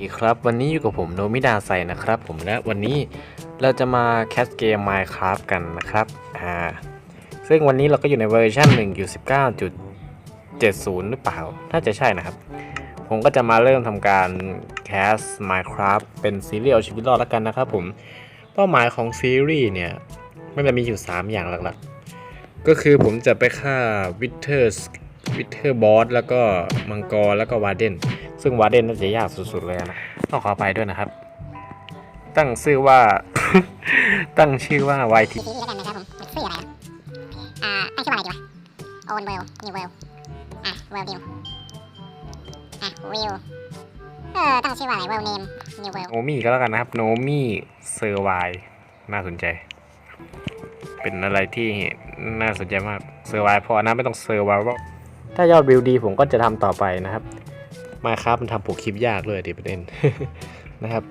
ดีครับวันนี้อยู่กับผมโนมิดาไซนะครับ ผมและวันนี้เราจะมาแคสเกม Minecraft กันนะครับอ่าซึ่งวันนี้เราก็อยู่ในเวอร์ชัน1อยู่19.70 หรือเปล่า น่าจะใช่นะครับ ผมก็จะมาเริ่มทำการแคส Minecraft เป็นซีรีส์เอาชีวิตรอดแล้วกันนะครับผม เป้าหมายของซีรีส์เนี่ยมันจะมีอยู่ 3 อย่างหลักๆ ก็คือผมจะไปฆ่าวิเทอร์ วิเทอร์บอสแล้วก็มังกรแล้วก็วาเดนซึ่งวาเดนน่าจะยากสุดๆเลยนะต้องขอไปด้วยนะครับ ตั้งชื่อว่า ตั้งชื่อว่า YT ทีนี้แล้วกันนะครับผมชื่ออะไรนะอ่าตั้งชื่อว่าอะไรดีวะโอนเวลนิวเวลอะเวลนิวอะวิวเออตั้งชื่อว่าอะไรเวลเนมนิวเวลโนมี่ก็แล้วกันนะครับโนมี่เซอร์ไวน่าสนใจเป็นอะไรที่น่าสนใจมากเซอร์ไวพอนะไม่ต้องเซอร์ไว ถ้ายอดวิวดีผมก็จะทำต่อไปนะครับ มาครับมันทำปกคลิปยากเลยดิประเด็นนะครับ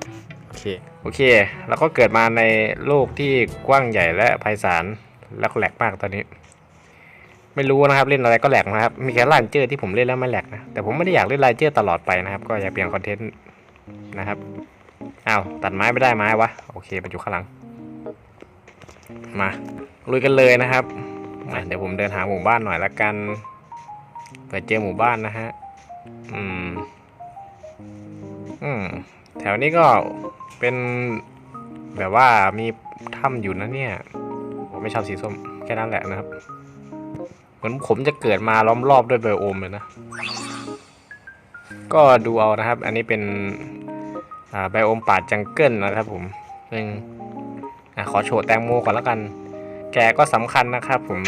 โอเคโอเคแล้วก็เกิดมาในโลกที่กว้างใหญ่และไพศาลแล้วก็แหลกมากตอนนี้ ไม่รู้นะครับเล่นอะไรก็แหลกนะครับ มีแค่ลานเจอร์ที่ผมเล่นแล้วไม่แหลกนะแต่ผมไม่ได้อยากเล่นลานเจอร์ตลอดไปนะครับ ก็อยากเปลี่ยนคอนเทนต์นะครับอ้าวตัดไม้ไม่ได้ไม้วะโอเคมันอยู่ข้างหลัง มาลุยกันเลยนะครับเดี๋ยวผมเดินหาหมู่บ้านหน่อยละกัน เปิดเจอหมู่บ้านนะฮะ อืม อืม แถวนี้ก็เป็นแบบว่ามีถ้ำอยู่นะเนี่ย ผมไม่ชอบสีส้ม แค่นั้นแหละนะครับ เหมือนผมจะเกิดมาล้อมรอบด้วยไบโอมเลยนะ ก็ดูเอานะครับ อันนี้เป็นไบโอมป่าจังเกิลนะครับผมซึ่งอขอโชว์แตงโมก่อนแล้วกัน แกก็สำคัญนะครับผม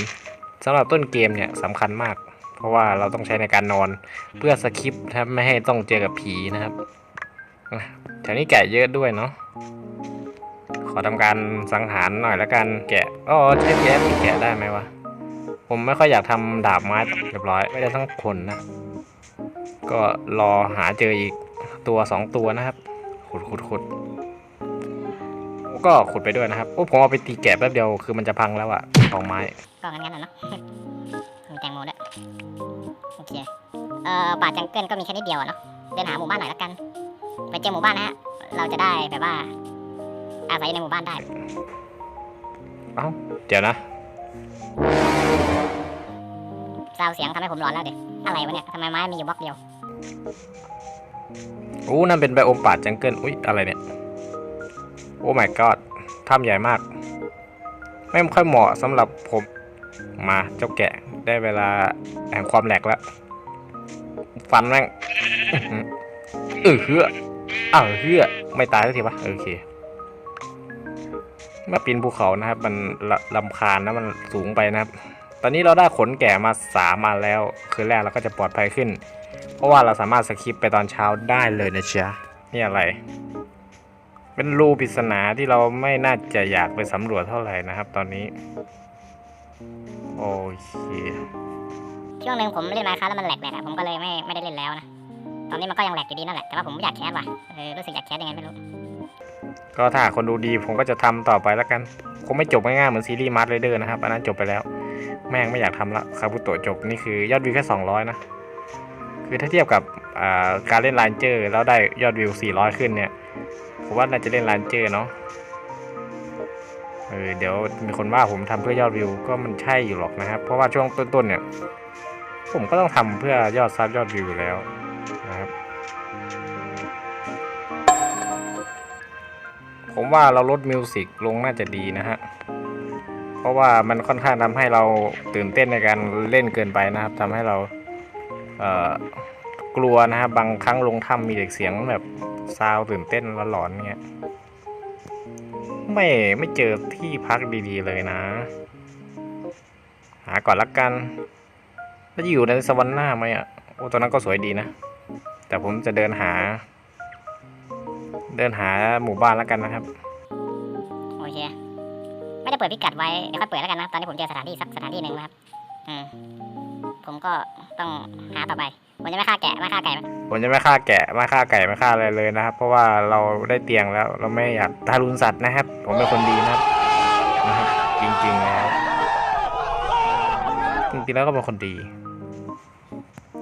สำหรับต้นเกมเนี่ยสำคัญมาก เพราะว่าเราต้องใช้ในการนอนเพื่อสคิปถ้าไม่ให้ต้องเจอกับผีนะครับอะแถวนี้แกะเยอะด้วยเนาะขอทำการสังหารหน่อยแล้วกันแกะอ๋อใช้แกะมีแกะได้ไหมวะผมไม่ค่อยอยากทำดาบไม้เรียบร้อยไม่ได้ทั้งคนนะ ก็รอหาเจออีกตัวสองตัวนะครับขุดขุดขุดก็ขุดไปด้วยนะครับ โอ้ผมเอาไปตีแกะแป๊บเดียวคือมันจะพังแล้วอะของไม้ก็งั้นๆน่ะเนาะ มีแตงโมด้วยโอเคเอ่อป่าจังเกิลก็มีแค่นิดเดียวอะเนาะเดินหาหมู่บ้านหน่อยละกัน ไปเจอหมู่บ้านนะฮะเราจะได้แบบว่า อาศัยอยู่ในหมู่บ้านได้เอ้าเดี๋ยวนะซาวเสียงทำให้ผมร้อนแล้วเด็อะไรวะเนี่ยทำไมไม้มีอยู่บล็อกเดียวโอ้นั่นเป็นไบโอมป่าจังเกิลอุ้ยอะไรเนี่ยโอ้ my god ถ้ำใหญ่มาก ไม่ค่อยเหมาะสำหรับผม มาเจ้าแกะได้เวลาแห่งความแหลกแล้ว ฟันแม่งอื้อหือเฮืออ้าวเฮือไม่ตายสักทีวะโอเคมาปีนภูเขานะครับ มันลำคาญนะมันสูงไปนะครับ ตอนนี้เราได้ขนแกะมาสามมาแล้ว คืนแรกเราก็จะปลอดภัยขึ้น เพราะว่าเราสามารถสคิปไปตอนเช้าได้เลยนะจ๊ะนี่อะไร เป็นรูปริศนาที่เราไม่น่าจะอยากไปสำรวจเท่าไหร่นะครับ ตอนนี้ โอเค ช่วงหนึ่งผมเล่นมาครับแล้วมันแหลกๆอะผมก็เลยไม่ไม่ได้เล่นแล้วนะ ตอนนี้มันก็ยังแหลกอยู่ดีนั่นแหละ แต่ว่าผมไม่อยากแคสว่ะเออรู้สึกอยากแคสยังไงไม่รู้ ก็ถ้าหากคนดูดีผมก็จะทำต่อไปแล้วกัน คงไม่จบง่ายๆเหมือนซีรีส์มาร์ r เรเดอร์นะครับอันนั้นจบไปแล้ว แม่งไม่อยากทำละคาบุโตะจบนี่คือยอดวิวแค่200 นะ คือถ้าเทียบกับอ่าการเล่นไลน์เจอร์แล้วได้ยอดวิว 400 ขึ้นเนี่ย ผมว่าน่าจะเล่นไลน์เจอร์เนาะ เออเดี๋ยวมีคนว่าผมทำเพื่อยอดวิวก็มันใช่อยู่หรอกนะครับ เพราะว่าช่วงต้นๆเนี่ย ผมก็ต้องทำเพื่อยอดซับยอดวิวแล้วนะครับ ผมว่าเราลดมิวสิกลงน่าจะดีนะฮะเพราะว่ามันค่อนข้างทำให้เราตื่นเต้นในการเล่นเกินไปนะครับทำให้เราเกลัวนะครับบางครั้งลงถ้ำมีเด็กเสียงแบบซาวตื่นเต้นหลอนๆเนี่ย ไม่ไม่เจอที่พักดีๆเลยนะ หาก่อนละกัน แล้วจะอยู่ในสวรรค์หน้าไหมอะโอ้ตอนนั้นก็สวยดีนะ แต่ผมจะเดินหา เดินหาหมู่บ้านแล้วกันนะครับ โอเค ไม่ได้เปิดพิกัดไว้ เดี๋ยวค่อยเปิดแล้วกันนะตอนนี้ผมเจอสถานที่สักสถานที่หนึ่งนะครับ อืม ผมก็ต้องหาต่อไป ผมจะไม่ฆ่าแกะไม่ฆ่าไก่ผมจะไม่ฆ่าแกะไม่ฆ่าไก่ไม่ฆ่าอะไรเลยนะครับ เพราะว่าเราได้เตียงแล้วเราไม่อยากทารุณสัตว์นะครับ ผมเป็นคนดีนะครับนะครับจริงๆแล้วจริงๆแล้วก็เป็นคนดี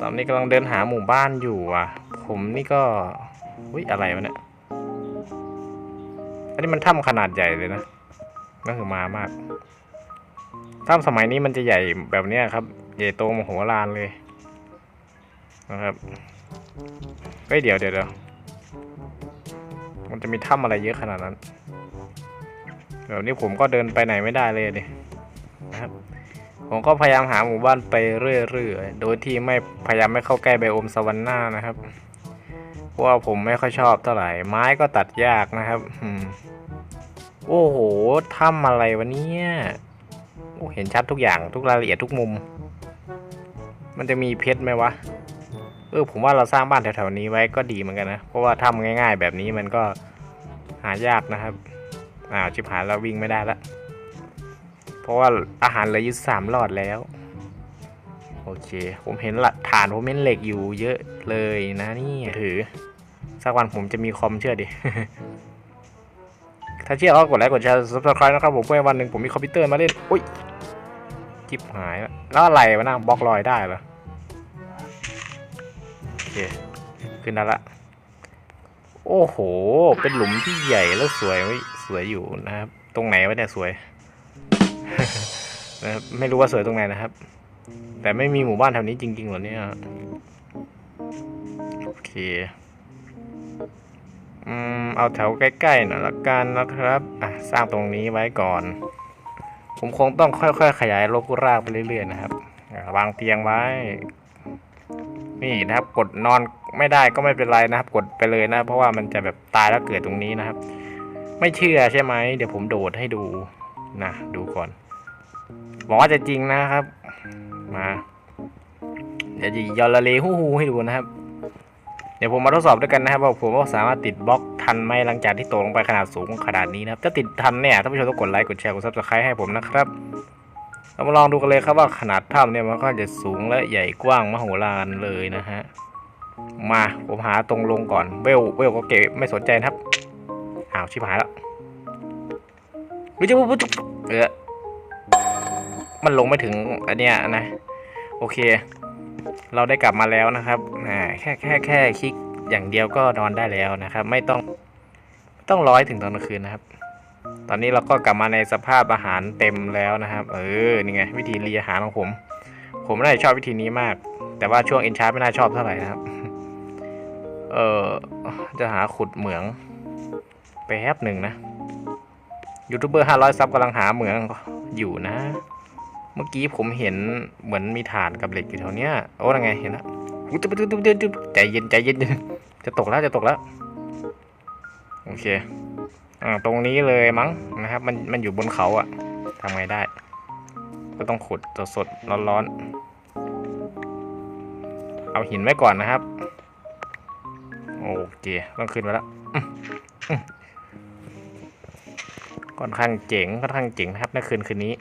ตอนนี้กำลังเดินหาหมู่บ้านอยู่อะ ผมนี่ก็อุ้ยอะไรวะเนี่ยอันนี้มันถ้ำขนาดใหญ่เลยนะก็คือมามากถ้ำสมัยนี้มันจะใหญ่แบบเนี้ยครับ ใหญ่โตมโหฬารเลย นะครับเฮ้ยเดี๋ยวเดี๋ยวเดี๋ยวมันจะมีถ้ำอะไรเยอะขนาดนั้นเดี๋ยวนี้ผมก็เดินไปไหนไม่ได้เลยดินะครับ ผมก็พยายามหาหมู่บ้านไปเรื่อยๆ โดยที่ไม่พยายามไม่เข้าใกล้ไบโอมสวรรค์หน้านะครับ เพราะว่าผมไม่ค่อยชอบเท่าไหร่ ไม้ก็ตัดยากนะครับอืมโอ้โห ถ้ำอะไรวะเนี่ยเห็นชัดทุกอย่างทุกรายละเอียดทุกมุม มันจะมีเพชรไหมวะ เออผมว่าเราสร้างบ้านแถวๆนี้ไว้ก็ดีเหมือนกันนะ เพราะว่าถ้ำง่ายๆ แบบนี้มันก็หายากนะครับอ้าวชิบหายแล้ววิ่งไม่ได้ละเพราะว่าอาหารเหลืออยู่สามหลอดแล้ว โอเค ผมเห็นหละฐานผมเห็นเหล็กอยู่เยอะเลยนะนี่ถือสักวันผมจะมีคอมเชื่อดิถ้าเชื่อก็กดไลค์กดแชร์ subscribe นะครับผมเพื่อวันหนึ่งผมมีคอมพิวเตอร์มาเล่นอุ้ยจิบหายแล้วอะไรวะนะบล็อกลอยได้เหรอ เค ขึ้นได้ละ โอ้โห เป็นหลุมที่ใหญ่แล้วสวยเว้สวยอยู่นะครับ ตรงไหนวะเนี่ยสวยนะครับไม่รู้ว่าสวยตรงไหนนะครับ แต่ไม่มีหมู่บ้านแถวนี้จริงๆหรอเนี่ยโอเคอืมเอาแถวใกล้ๆหน่อยละกันนะครับอะสร้างตรงนี้ไว้ก่อน ผมคงต้องค่อยๆ ขยายรกรากไปเรื่อยๆนะครับวางเตียงไว้ นี่นะครับ กดนอนไม่ได้ก็ไม่เป็นไรนะครับ กดไปเลยนะ เพราะว่ามันจะแบบตายแล้วเกิดตรงนี้นะครับ ไม่เชื่อใช่ไหมเดี๋ยวผมโดดให้ดูนะดูก่อนบอกว่าจะจริงนะครับ มา เดี๋ยวจะยอละเลฮู้ฮูให้ดูนะครับ เดี๋ยวผมมาทดสอบด้วยกันนะครับว่าผมว่าสามารถติดบล็อกทันไหมหลังจากที่ตกลงไปขนาดสูงขนาดนี้นะครับถ้าติดทันเนี่ยท่านผู้ชมต้องกดไลค์กดแชร์กดซับสไครต์ให้ผมนะครับ เรามาลองดูกันเลยครับว่าขนาดถ้ำเนี่ยมันก็จะสูงและใหญ่กว้างมโหฬารเลยนะฮะ มาผมหาตรงลงก่อนเวลเวลก็เก็บไม่สนใจครับอ้าวชิบหายแล้ววิจิบุจุเออมันลงไม่ถึงอันเนี้ยนะ โอเค เราได้กลับมาแล้วนะครับอ่แค่แค่แค่คลิกอย่างเดียวก็นอนได้แล้วนะครับ ไม่ต้องไม่ต้องร้อยถึงตอนกลางคืนนะครับ ตอนนี้เราก็กลับมาในสภาพอาหารเต็มแล้วนะครับ เออ นี่ไง วิธีรีอาหารของผม ผมน่าจะชอบวิธีนี้มาก แต่ว่าช่วงเอนชาร์ไม่น่าชอบเท่าไหร่นะครับ เออจะหาขุดเหมืองแป๊บหนึ่งนะยูทูบเบอร์ห้าร้อยซับกำลังหาเหมืองอยู่นะ เมื่อกี้ผมเห็นเหมือนมีฐานกับเหล็กอยู่แถวเนี้ยโอ้ยังไงเห็นแล้วอุ๊ยจุ๊บจุ๊บจุ๊บจุ๊บจุ๊บใจเย็นใจเย็นจะตกแล้วจะตกแล้ว โอเค ตรงนี้เลยมั้งนะครับ มันมันอยู่บนเขาอะทำไงได้ ก็ต้องขุดสดสดร้อนร้อนๆ เอาหินไว้ก่อนนะครับ โอเคต้องขึ้นมาแล้วค่อนข้างเจ๋งค่อนข้างเจ๋งนะครับในคืนคืนนี้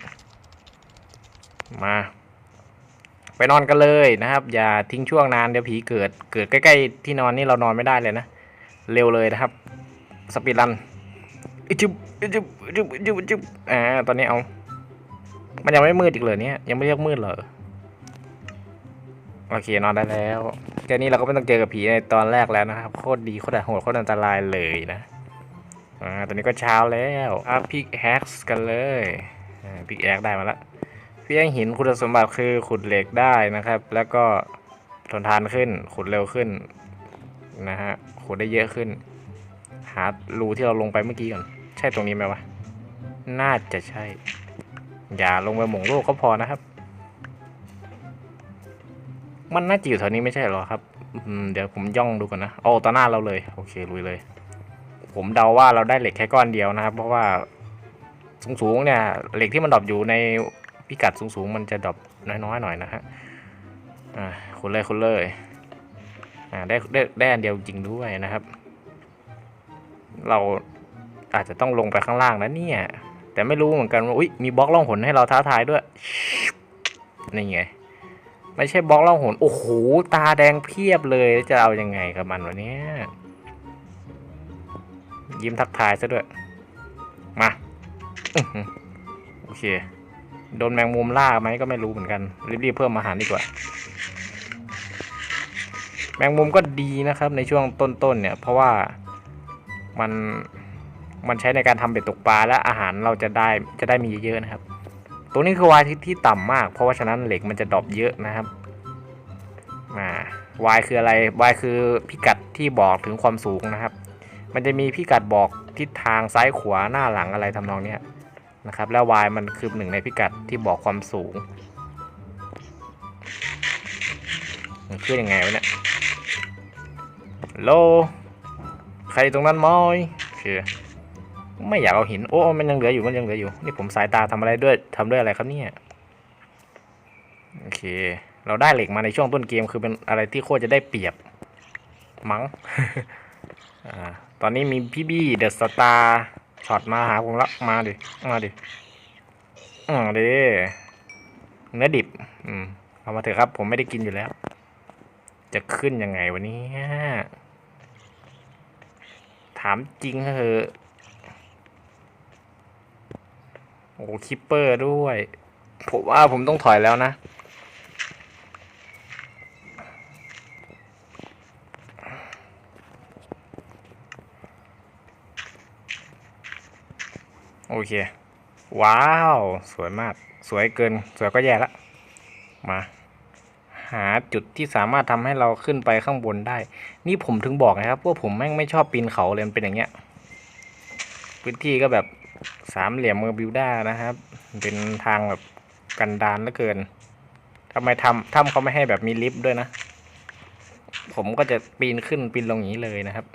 มา ไปนอนกันเลยนะครับ อย่าทิ้งช่วงนานเดี๋ยวผีเกิด เกิดใกล้ ๆ ที่นอนนี่เรานอนไม่ได้เลยนะ เร็วเลยนะครับ สปีดรัน จุบอิจุบอิจุบอิจุบอิจุบอ่า ตอนนี้เอา มันยังไม่มืดอีกเลยเนี่ย ยังไม่เรียกมืดเหรอ โอเคนอนได้แล้วแค่นี้เราก็ไม่ต้องเจอกับผีในตอนแรกแล้วนะครับ โคตรดีโคตรโหดโคตรอันตรายเลยนะ อ่า ตอนนี้ก็เช้าแล้วอัพพิกแฮกกันเลยอ่าพิกแอคได้มาละเพียงหินคุณสมบัติคือขุดเหล็กได้นะครับ แล้วก็ทนทานขึ้น ขุดเร็วขึ้นนะฮะ ขุดได้เยอะขึ้น หารูที่เราลงไปเมื่อกี้ก่อน ช่ตรงนี้ไหมวะ น่าจะใช่ อย่าลงไปหม่งโลกก็พอนะครับ มันน่าจะอยู่แถวนี้ไม่ใช่หรอครับเดี๋ยวผมย่องดูก่อนนะโอ้ต่อหน้าเราเลย โอเคลุยเลย ผมเดาว่าเราได้เหล็กแค่ก้อนเดียวนะครับ เพราะว่าสูงๆเนี่ย เหล็กที่มันดรอปอยู่ในพิกัดสูงๆ มันจะดรอปน้อยๆหน่อยนะฮะอ่าคุณเลยคุณเลยอ่าได้ได้ได้อันเดียวจริงด้วยนะครับ เรา อาจจะต้องลงไปข้างล่างนะเนี่ย แต่ไม่รู้เหมือนกันว่าอุ้ยมีบล็อกล่องหนให้เราท้าทายด้วยนี่ไงไม่ใช่บล็อกล่องหนโอ้โหตาแดงเพียบเลยจะเอายังไงกับมันวะเนี่ยยิ้มทักทายซะด้วยมาโอเคโดนแมงมุมล่าไหมก็ไม่รู้เหมือนกันรีบๆเพิ่มอาหารดีกว่า แมงมุมก็ดีนะครับในช่วงต้นๆเนี่ย เพราะว่ามัน มันใช้ในการทำเบ็ดตกปลาและอาหารเราจะได้จะได้มีเยอะๆนะครับ ตรงนี้คือวายที่ที่ต่ำมาก เพราะว่าฉะนั้นเหล็กมันจะดรอปเยอะนะครับมาวายคืออะไรวายคือพิกัดที่บอกถึงความสูงนะครับ มันจะมีพิกัดบอกทิศทางซ้ายขวาหน้าหลังอะไรทำนองเนี้ยนะครับ แล้ววายมันคือหนึ่งในพิกัดที่บอกความสูงมันคือยังไงวะเนี่ยโล ใครตรงนั้นมอยโอเค ไม่อยากเอาหิน โอ้ มันยังเหลืออยู่ มันยังเหลืออยู่ นี่ผมสายตาทำอะไรด้วยทำด้วยอะไรครับเนี่ย โอเค เราได้เหล็กมาในช่วงต้นเกมคือเป็นอะไรที่โคตรจะได้เปรียบ มั้งอ่าตอนนี้มีพี่บี้เดอะสตาร์ช็อตมาหาผมละมาดิ มาดิอืมดิเนื้อดิบ อืม เอามาเถอะครับ ผมไม่ได้กินอยู่แล้ว จะขึ้นยังไงวันนี้ ถามจริงเหอะโอ้คิปเปอร์ด้วย ผมว่าผมต้องถอยแล้วนะ โอเค ว้าว สวยมาก สวยเกิน สวยก็แย่ละ มา หาจุดที่สามารถทำให้เราขึ้นไปข้างบนได้ นี่ผมถึงบอกนะครับ ว่าผมแม่งไม่ชอบปีนเขาเลยมันเป็นอย่างเงี้ย พื้นที่ก็แบบ สามเหลี่ยมเมอร์บิวด้านะครับ เป็นทางแบบกันดานเหลือเกินทำไมทำถ้ำเขาไม่ให้แบบมีลิฟต์ด้วยนะ ผมก็จะปีนขึ้นปีนลงอย่างนี้เลยนะครับ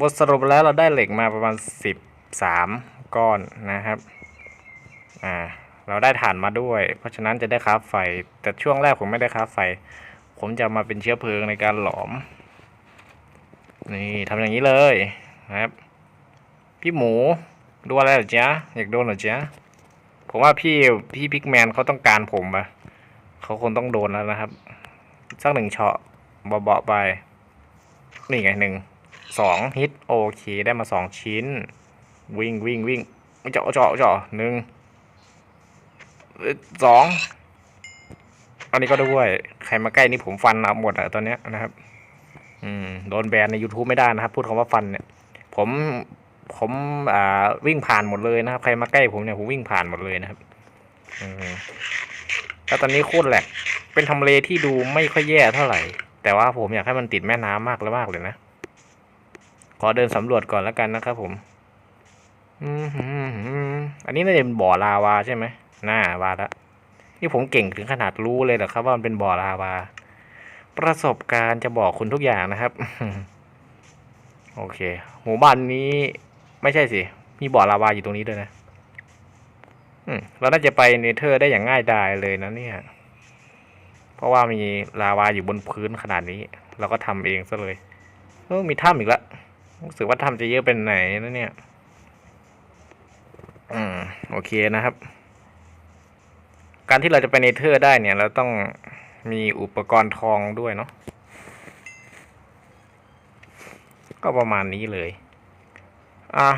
บทสรุปแล้วเราได้เหล็กมาประมาณสิบสามก้อนนะครับ อ่า เราได้ถ่านมาด้วย เพราะฉะนั้นจะได้คราไฟ แต่ช่วงแรกผมไม่ได้คราไฟ ผมจะมาเป็นเชื้อเพลิงในการหลอม นี่ทำอย่างนี้เลยนะครับ พี่หมู ดูอะไรเหรอจ๊ะอยากโดนเหรอจ๊ะผมว่าพี่พี่พิกแมนเขาต้องการผมอะเขาคงต้องโดนแล้วนะครับ สักหนึ่งเฉาะเบาๆไป นี่ไงหนึ่งสองฮิตโอเคได้มาสองชิ้น วิ่งวิ่งวิ่งเจาะเจาะเจาะหนึ่งสองอันนี้ก็ด้วย ใครมาใกล้นี่ผมฟันเอาหมดอะตอนเนี้ยนะครับ อืมโดนแบนใน YouTube ไม่ได้นะครับ พูดคำว่าฟันเนี่ย ผม ผมอ่าวิ่งผ่านหมดเลยนะครับ ใครมาใกล้ผมเนี่ยผมวิ่งผ่านหมดเลยนะครับอืมแล้วตอนนี้โคตรแหลกเป็นทำเลที่ดูไม่ค่อยแย่เท่าไหร่ แต่ว่าผมอยากให้มันติดแม่น้ำมากเลยมากเลยนะ ขอเดินสำรวจก่อนแล้วกันนะครับผมอืมหืมหืมอันนี้น่าจะเป็นบ่อลาวาใช่ไหมน่าวาละนี่ผมเก่งถึงขนาดรู้เลยเหรอครับ ว่ามันเป็นบ่อลาวา ประสบการณ์จะบอกคุณทุกอย่างนะครับ โอเค หมู่บ้านนี้ ไม่ใช่สิ มีบ่อลาวาอยู่ตรงนี้ด้วยนะ อืมเราน่าจะไปเนเธอร์ได้อย่างง่ายดายเลยนะเนี่ย เพราะว่ามีลาวาอยู่บนพื้นขนาดนี้ เราก็ทำเองซะเลยเออมีถ้ำอีกละรู้สึกว่าถ้ำจะเยอะเป็นไหนนะเนี่ย อืมโอเคนะครับ การที่เราจะไปเนเธอร์ได้เนี่ย เราต้องมีอุปกรณ์ทองด้วยเนาะก็ประมาณนี้เลย อะ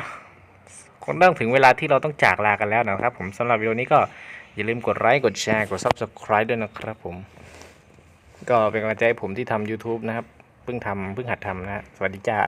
คนเริ่มถึงเวลาที่เราต้องจากลากันแล้วนะครับ ผมสำหรับวิดีโอนี้ก็อย่าลืมกดไลค์กดแชร์กด Subscribe ด้วยนะครับผม ก็เป็นกำลังใจให้ผมที่ทำ YouTube นะครับ เพิ่งทำเพิ่งหัดทำนะ สวัสดีจ้า